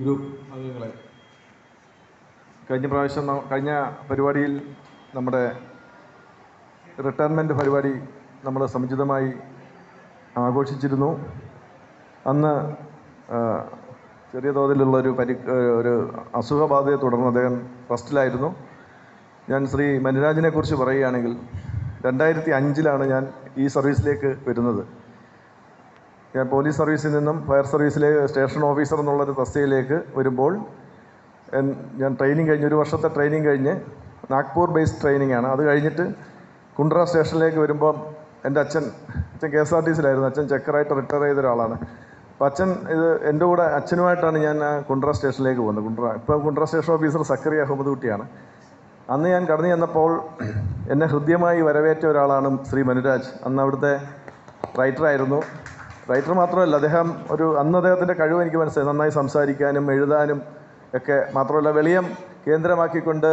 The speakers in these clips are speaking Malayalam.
ഗ്രൂപ്പ് അംഗങ്ങളെ. കഴിഞ്ഞ പ്രാവശ്യം കഴിഞ്ഞ പരിപാടിയിൽ നമ്മുടെ റിട്ടയർമെന്റ് പരിപാടി നമ്മൾ സമുചിതമായി ആഘോഷിച്ചിരുന്നു. അന്ന് ചെറിയ തോതിലുള്ള ഒരു പരി ഒരു അസുഖബാധയെ തുടർന്ന് അദ്ദേഹം റെസ്റ്റിലായിരുന്നു ഞാൻ ശ്രീ മനുരാജിനെക്കുറിച്ച് പറയുകയാണെങ്കിൽ രണ്ടായിരത്തി അഞ്ചിലാണ് ഞാൻ ഈ സർവീസിലേക്ക് വരുന്നത്. പോലീസ് സർവീസിൽ നിന്നും ഫയർ സർവീസിലെ സ്റ്റേഷൻ ഓഫീസർ എന്നുള്ളൊരു തസ്തികയിലേക്ക് വരുമ്പോൾ ഞാൻ ട്രെയിനിങ് കഴിഞ്ഞ് ഒരു വർഷത്തെ ട്രെയിനിങ് കഴിഞ്ഞ് നാഗ്പൂർ ബേസ്ഡ് ട്രെയിനിങ് ആണ്. അത് കഴിഞ്ഞിട്ട് കുണ്ട്ര സ്റ്റേഷനിലേക്ക് വരുമ്പോൾ എന്റെ അച്ഛൻ അച്ഛൻ കെ എസ് ആർ ടി സിയിലായിരുന്നു. അച്ഛൻ ചെക്കറായിട്ട് റിട്ടയർ ചെയ്ത ഒരാളാണ്. അപ്പം അച്ഛൻ ഇത് എന്റെ കൂടെ അച്ഛനുമായിട്ടാണ് ഞാൻ കുണ്ട്ര സ്റ്റേഷനിലേക്ക് പോകുന്നത്. കുണ്ട്ര ഇപ്പോൾ കുണ്ട്ര സ്റ്റേഷൻ ഓഫീസർ സക്കറി അഹമ്മദ് കുട്ടിയാണ്. അന്ന് ഞാൻ കടന്നു ചെന്നപ്പോൾ എന്നെ ഹൃദ്യമായി വരവേറ്റ ഒരാളാണ് ശ്രീ മനുരാജ്. അന്ന് അവിടുത്തെ റൈറ്ററായിരുന്നു റൈറ്റർ മാത്രമല്ല അദ്ദേഹം ഒരു അന്ന് അദ്ദേഹത്തിന്റെ കഴിവ് എനിക്ക് മനസ്സിലായി. നന്നായി സംസാരിക്കാനും എഴുതാനും ഒക്കെ മാത്രമല്ല വെളിയം കേന്ദ്രമാക്കിക്കൊണ്ട്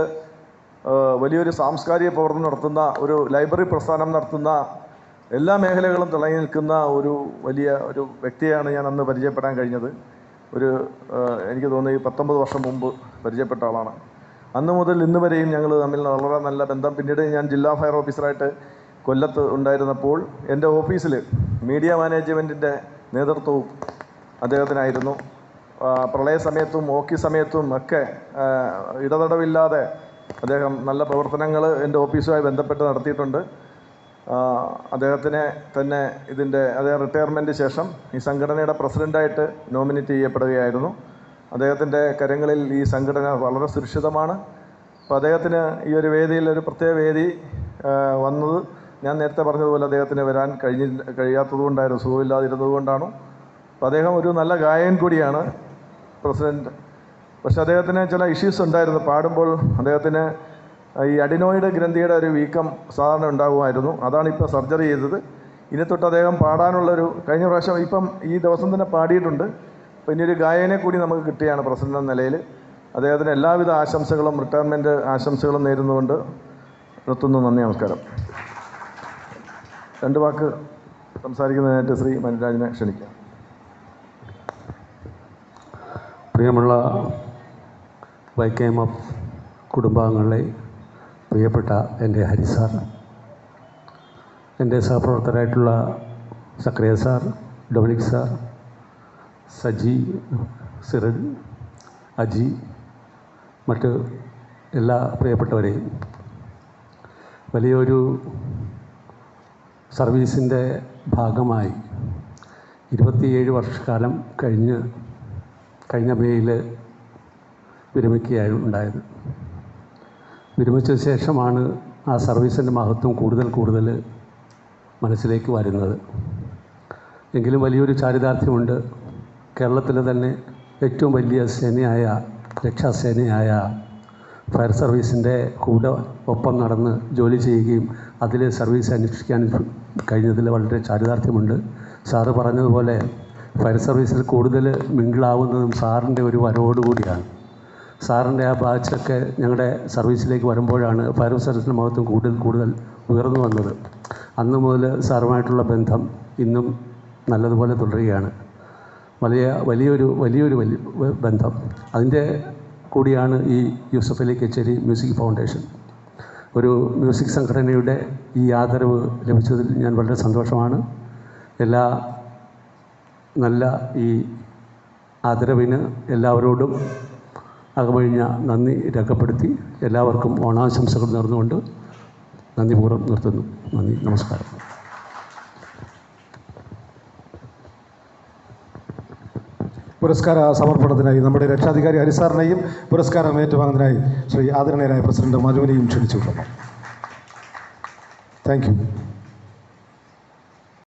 വലിയൊരു സാംസ്കാരിക പ്രവർത്തനം നടത്തുന്ന ഒരു ലൈബ്രറി പ്രസ്ഥാനം നടത്തുന്ന എല്ലാ മേഖലകളും തിളങ്ങി നിൽക്കുന്ന ഒരു വലിയ ഒരു വ്യക്തിയാണ് ഞാൻ അന്ന് പരിചയപ്പെടാൻ കഴിഞ്ഞത്. ഒരു എനിക്ക് തോന്നുന്നു ഈ പത്തൊമ്പത് വർഷം മുമ്പ് പരിചയപ്പെട്ട ആളാണ്. അന്ന് മുതൽ ഇന്ന് വരെയും ഞങ്ങൾ തമ്മിൽ വളരെ നല്ല ബന്ധം. പിന്നീട് ഞാൻ ജില്ലാ ഫയർ ഓഫീസറായിട്ട് കൊല്ലത്ത് ഉണ്ടായിരുന്നപ്പോൾ എന്റെ ഓഫീസിൽ മീഡിയ മാനേജ്മെന്റിന്റെ നേതൃത്വവും അദ്ദേഹത്തിനായിരുന്നു. പ്രളയ സമയത്തും ഓക്കി സമയത്തും ഒക്കെ ഇടതടവില്ലാതെ അദ്ദേഹം നല്ല പ്രവർത്തനങ്ങൾ എന്റെ ഓഫീസുമായി ബന്ധപ്പെട്ട് നടത്തിയിട്ടുണ്ട്. അദ്ദേഹത്തിനെ തന്നെ ഇതിന്റെ അദ്ദേഹം റിട്ടയർമെന്റ് ശേഷം ഈ സംഘടനയുടെ പ്രസിഡന്റായിട്ട് നോമിനേറ്റ് ചെയ്യപ്പെടുകയായിരുന്നു. അദ്ദേഹത്തിന്റെ കരങ്ങളിൽ ഈ സംഘടന വളരെ സുരക്ഷിതമാണ്. അപ്പോൾ അദ്ദേഹത്തിന് ഈ ഒരു വേദിയിൽ ഒരു പ്രത്യേക വേദി വന്നത് ഞാൻ നേരത്തെ പറഞ്ഞതുപോലെ അദ്ദേഹത്തിന് വരാൻ കഴിഞ്ഞില്ല കഴിയാത്തതുകൊണ്ടായിരുന്നു സുഖമില്ലാതിരുന്നത് കൊണ്ടാണ്? അപ്പോൾ അദ്ദേഹം ഒരു നല്ല ഗായകൻ കൂടിയാണ് പ്രസിഡന്റ് പക്ഷെ അദ്ദേഹത്തിന് ചില ഇഷ്യൂസ് ഉണ്ടായിരുന്നു. പാടുമ്പോൾ അദ്ദേഹത്തിന് ഈ അഡിനോയിഡ് ഗ്രന്ഥിയുടെ ഒരു വീക്കം സാധാരണ ഉണ്ടാകുമായിരുന്നു. അതാണ് ഇപ്പോൾ സർജറി ചെയ്തത്. ഇനി തൊട്ട് അദ്ദേഹം പാടാനുള്ളൊരു കഴിഞ്ഞ പ്രാവശ്യം ഇപ്പം ഈ ദിവസം തന്നെ പാടിയിട്ടുണ്ട്. അപ്പോൾ ഒരു ഗായകനെ കൂടി നമുക്ക് കിട്ടിയാണ് പ്രസിഡന്റ് എന്ന നിലയിൽ അദ്ദേഹത്തിന് എല്ലാവിധ ആശംസകളും റിട്ടയർമെന്റ് ആശംസകളും നേരുന്നുകൊണ്ട് നിർത്തുന്നു. നന്ദി നമസ്കാരം. രണ്ട് വാക്ക് സംസാരിക്കുന്നതിനായിട്ട് ശ്രീ മനുരാജിനെ ക്ഷണിക്കാം. പ്രിയമുള്ള വൈക്കേമ കുടുംബാംഗങ്ങളെ പ്രിയപ്പെട്ട എന്റെ ഹരി സാർ എന്റെ സഹപ്രവർത്തകരായിട്ടുള്ള Zakariya sir Dominic sir Saji Siran Aji മറ്റ് എല്ലാ പ്രിയപ്പെട്ടവരെയും വലിയൊരു സർവീസിന്റെ ഭാഗമായി ഇരുപത്തിയേഴ് വർഷക്കാലം കഴിഞ്ഞ് കഴിഞ്ഞ മേയിൽ വിരമിക്കുകയാണ് ഉണ്ടായത്. വിരമിച്ച ശേഷമാണ് ആ സർവീസിന്റെ മഹത്വം കൂടുതൽ കൂടുതൽ മനസ്സിലേക്ക് വരുന്നത്. എങ്കിലും വലിയൊരു ചാരിതാർത്ഥ്യമുണ്ട്. കേരളത്തിലെ തന്നെ ഏറ്റവും വലിയ സേനയായ രക്ഷാസേനയായ ഫയർ സർവീസിന്റെ കൂടെ ഒപ്പം നടന്ന് ജോലി ചെയ്യുകയും അതിൽ സർവീസ് അനുഷ്ഠിക്കാൻ കഴിഞ്ഞതിൽ വളരെ ചാരിതാർത്ഥ്യമുണ്ട്. സാറ് പറഞ്ഞതുപോലെ ഫയർ സർവീസിൽ കൂടുതൽ മിങ്കിളാവുന്നതും സാറിന്റെ ഒരു വരവോടുകൂടിയാണ് സാറിന്റെ ആ ബാച്ചൊക്കെ ഞങ്ങളുടെ സർവീസിലേക്ക് വരുമ്പോഴാണ് ഫയർ സർവീസിന്റെ മഹത്വം കൂടുതൽ കൂടുതൽ ഉയർന്നു വന്നത്. അന്ന് മുതൽ സാറുമായിട്ടുള്ള ബന്ധം ഇന്നും നല്ലതുപോലെ തുടരുകയാണ്. വലിയ വലിയൊരു വലിയൊരു വലിയ ബന്ധം. അതിന്റെ കൂടിയാണ് ഈ യൂസഫ് അലി കച്ചേരി മ്യൂസിക് ഫൗണ്ടേഷൻ. ഒരു മ്യൂസിക് സംഘടനയുടെ ഈ ആദരവ് ലഭിച്ചതിൽ ഞാൻ വളരെ സന്തോഷമാണ്. എല്ലാ നല്ല ഈ ആദരവിന് എല്ലാവരോടും അകമഴിഞ്ഞ നന്ദി രേഖപ്പെടുത്തി എല്ലാവർക്കും ഓണാശംസകൾ നേർന്നുകൊണ്ട് നന്ദിപൂർവം നിർത്തുന്നു. നന്ദി നമസ്കാരം. പുരസ്കാര സമർപ്പണത്തിനായി നമ്മുടെ രക്ഷാധികാരി ഹരിസാറിനെയും പുരസ്കാരം ഏറ്റുവാങ്ങുന്നതിനായി ശ്രീ ആദരണീയനായ പ്രസിഡന്റ് മധുവിനെയും ക്ഷണിച്ചു. Thank you